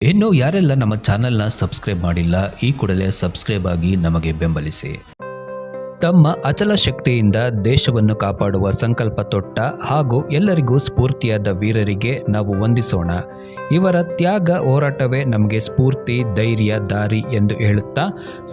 ಇನ್ನು ಯಾರೆಲ್ಲ ನಮ್ಮ ಚಾನೆಲ್ನ ಸಬ್ಸ್ಕ್ರೈಬ್ ಮಾಡಿಲ್ಲ, ಈ ಕೂಡಲೇ ಸಬ್ಸ್ಕ್ರೈಬ್ ಆಗಿ ನಮಗೆ ಬೆಂಬಲಿಸಿ. ತಮ್ಮ ಅಚಲ ಶಕ್ತಿಯಿಂದ ದೇಶವನ್ನು ಕಾಪಾಡುವ ಸಂಕಲ್ಪ ತೊಟ್ಟ ಹಾಗೂ ಎಲ್ಲರಿಗೂ ಸ್ಫೂರ್ತಿಯಾದ ವೀರರಿಗೆ ನಾವು ವಂದಿಸೋಣ. ಇವರ ತ್ಯಾಗ ಹೋರಾಟವೇ ನಮಗೆ ಸ್ಫೂರ್ತಿ, ಧೈರ್ಯ, ದಾರಿ ಎಂದು ಹೇಳುತ್ತಾ,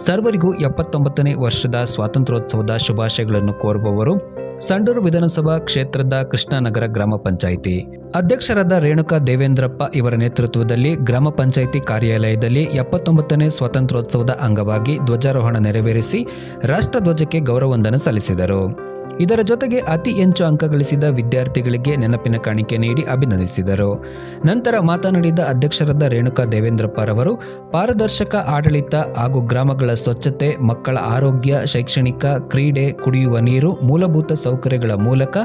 ಸರ್ವರಿಗೂ ಎಪ್ಪತ್ತೊಂಬತ್ತನೇ ವರ್ಷದ ಸ್ವಾತಂತ್ರ್ಯೋತ್ಸವದ ಶುಭಾಶಯಗಳನ್ನು ಕೋರುವವರು ಸಂಡೂರು ವಿಧಾನಸಭಾ ಕ್ಷೇತ್ರದ ಕೃಷ್ಣನಗರ ಗ್ರಾಮ ಪಂಚಾಯಿತಿ. ಅಧ್ಯಕ್ಷರಾದ ರೇಣುಕಾ ದೇವೇಂದ್ರಪ್ಪ ಇವರ ನೇತೃತ್ವದಲ್ಲಿ ಗ್ರಾಮ ಪಂಚಾಯಿತಿ ಕಾರ್ಯಾಲಯದಲ್ಲಿ ಎಪ್ಪತ್ತೊಂಬತ್ತನೇ ಸ್ವಾತಂತ್ರ್ಯೋತ್ಸವದ ಅಂಗವಾಗಿ ಧ್ವಜಾರೋಹಣ ನೆರವೇರಿಸಿ ರಾಷ್ಟ್ರಧ್ವಜಕ್ಕೆ ಗೌರವಂದನೆ ಸಲ್ಲಿಸಿದರು. ಇದರ ಜೊತೆಗೆ ಅತಿ ಹೆಚ್ಚು ಅಂಕ ಗಳಿಸಿದ ವಿದ್ಯಾರ್ಥಿಗಳಿಗೆ ನೆನಪಿನ ಕಾಣಿಕೆ ನೀಡಿ ಅಭಿನಂದಿಸಿದರು. ನಂತರ ಮಾತನಾಡಿದ ಅಧ್ಯಕ್ಷರಾದ ರೇಣುಕಾ ದೇವೇಂದ್ರಪ್ಪರವರು ಪಾರದರ್ಶಕ ಆಡಳಿತ ಹಾಗೂ ಗ್ರಾಮಗಳ ಸ್ವಚ್ಛತೆ, ಮಕ್ಕಳ ಆರೋಗ್ಯ, ಶೈಕ್ಷಣಿಕ ಕ್ರೀಡೆ, ಕುಡಿಯುವ ನೀರು, ಮೂಲಭೂತ ಸೌಕರ್ಯಗಳ ಮೂಲಕ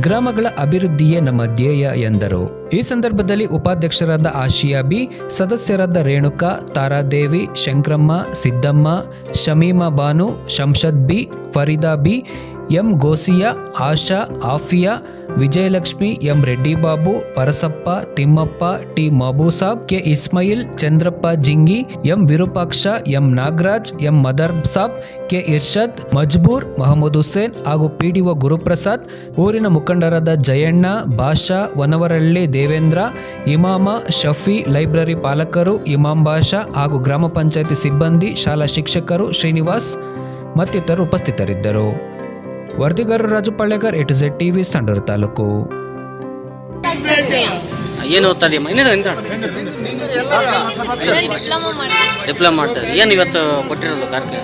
ಗ್ರಾಮಗಳ ಅಭಿವೃದ್ಧಿಯೇ ನಮ್ಮ ಧ್ಯೇಯ ಎಂದರು. ಈ ಸಂದರ್ಭದಲ್ಲಿ ಉಪಾಧ್ಯಕ್ಷರಾದ ಆಶಿಯಾ ಬಿ, ಸದಸ್ಯರಾದ Renuka Taradevi Shankramma, Siddamma, Shamima Banu Shamshad Bi, Farida Bi M Gosiya, Asha, Afiya, Vijayalakshmi, M Reddy Babu Parasappa, Thimmappa, T Mabusab, K Ismail Chandrappa Jingi, M Virupaksha, M Nagaraj, M Madar Sab, K Irshad, Majboor, Mohammed Hussain ಹಾಗೂ PDO Guruprasad, ಊರಿನ ಮುಖಂಡರಾದ Jayanna Basha Vanavaralli Devendra, ಇಮಾಮ, Shafi, library ಪಾಲಕರು ಇಮಾಮ್ ಬಾಷಾ ಹಾಗೂ ಗ್ರಾಮ ಪಂಚಾಯತಿ ಸಿಬ್ಬಂದಿ, ಶಾಲಾ ಶಿಕ್ಷಕರು, ಶ್ರೀನಿವಾಸ್ ಮತ್ತಿತರರು ಉಪಸ್ಥಿತರಿದ್ದರು. ವರದಿಗಾರರು Raju Pallegar A S A TV Sandur taluk. ಏನು ಓದ್ತಾ ಇದೆಯಮ್ಮ? ಇನ್ನೇನು ಎಂತ ಡಿಪ್ಲೊಮಾ ಮಾಡ್ತೀನಿ ಡಿಪ್ಲೊಮಾ ಮಾಡ್ತಾ ಇದ್ದೀಯ? ಏನು ಇವತ್ತು ಕೊಟ್ಟಿರೋದು ಕಾರ್ಕೆ?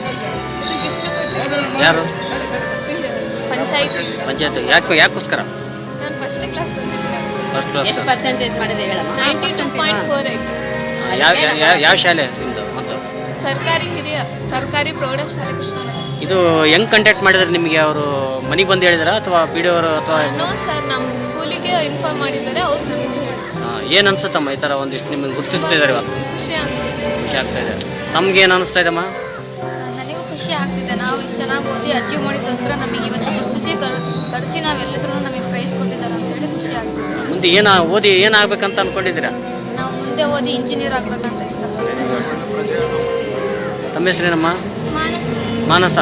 ಯಾರು? ಪಂಚಾಯತಿ. ಪಂಚಾಯತ್ ಯಾಕೆ ಯಾಕೋಸ್ಕರ? ನಾನು ಫಸ್ಟ್ ಕ್ಲಾಸ್ ಫಸ್ಟ್ ಪರ್ಸೆಂಟೇಜ್ ಮಾಡಿದೆ ಹೇಳಮ್ಮ? Ninety two point four eight ಯಾವ ಯಾವ- ಯಾವ ಶಾಲೆ ನಿಮ್ಮದು ಮತ್ತು? ಸರ್ಕಾರಿ ಹಿರಿಯ ಸರ್ಕಾರಿ ಪ್ರೌಢಶಾಲೆ ಕೃಷ್ಣನಗರ. ಇದು ಹೆಂಗ್ ಕಂಟ್ಯಾಕ್ಟ್ ಮಾಡಿದ್ರೆ ನಿಮಗೆ ಅವರು ಮನೆಗೆ ಬಂದು ಹೇಳಿದಾರ ಅಥವಾ ಪಿ ಡಿ ಅವರು ಅಥವಾ ನೋ ಸರ್ ನಮ್ಮ ಸ್ಕೂಲಿಗೆ ಇನ್ಫಾರ್ಮ್ ಮಾಡಿದ್ದಾರೆ ಅವ್ರು ನಮಗೆ. ಏನು ಅನ್ಸುತ್ತಮ್ಮ ಈ ಥರ ಒಂದಿಷ್ಟು ನಿಮಗೆ ಗುರುತಿಸ್ತಿದ್ದಾರೆ ಇವತ್ತು ಖುಷಿ ಅನ್ಸುತ್ತೆ ಖುಷಿ ಆಗ್ತಾ ಇದೆ. ನಮ್ಗೆ ಏನು ಅನಿಸ್ತಾ ಇದೆಮ್ಮ ನನಗೂ ಖುಷಿ ಆಗ್ತಿದೆ. ನಾವು ಇಷ್ಟು ಚೆನ್ನಾಗಿ ಓದಿ ಅಚೀವ್ ಮಾಡಿದ್ದೋಸ್ಕರ ನಮಗೆ ಇವತ್ತು ಗುರುತಿಸಿ ಕರ್ ಕರೆಸಿ ನಾವೆಲ್ಲರೂ ನಮಗೆ ಪ್ರೈಸ್ ಕೊಟ್ಟಿದ್ದಾರೆ ಅಂತೇಳಿ ಖುಷಿ ಆಗ್ತಿದೆ. ಮುಂದೆ ಏನು ಓದಿ ಏನಾಗಬೇಕಂತ ಅನ್ಕೊಂಡಿದ್ದೀರಾ? ನಾವು ಮುಂದೆ ಓದಿ ಇಂಜಿನಿಯರ್ ಆಗ್ಬೇಕಂತ ಇಷ್ಟಪಡ್ತೀವಿ. ತಮ್ಮ ಹೆಸರೇನಮ್ಮ? ಮಾನಸ.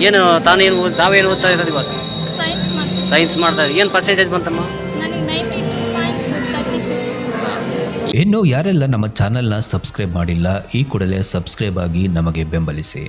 ಏನು ತಾನೇನು ಓದ್- ತಾವೇನು ಓದ್ತಾ ಇರೋದು ಇವತ್ತು ಸೈನ್ಸ್ ಮಾಡ್ತೀನಿ ಸೈನ್ಸ್ ಮಾಡ್ತಾ ಇದ್ದೀವಿ ಏನು ಪರ್ಸೆಂಟೇಜ್ ಬಂತಮ್ಮ? ನನಗೆ ninety two point thirty six ಇನ್ನು ಯಾರೆಲ್ಲ ನಮ್ಮ ಚಾನೆಲ್ನ ಸಬ್ಸ್ಕ್ರೈಬ್ ಮಾಡಿಲ್ಲ ಈ ಕೂಡಲೇ ಸಬ್ಸ್ಕ್ರೈಬ್ ಆಗಿ ನಮಗೆ ಬೆಂಬಲಿಸಿ.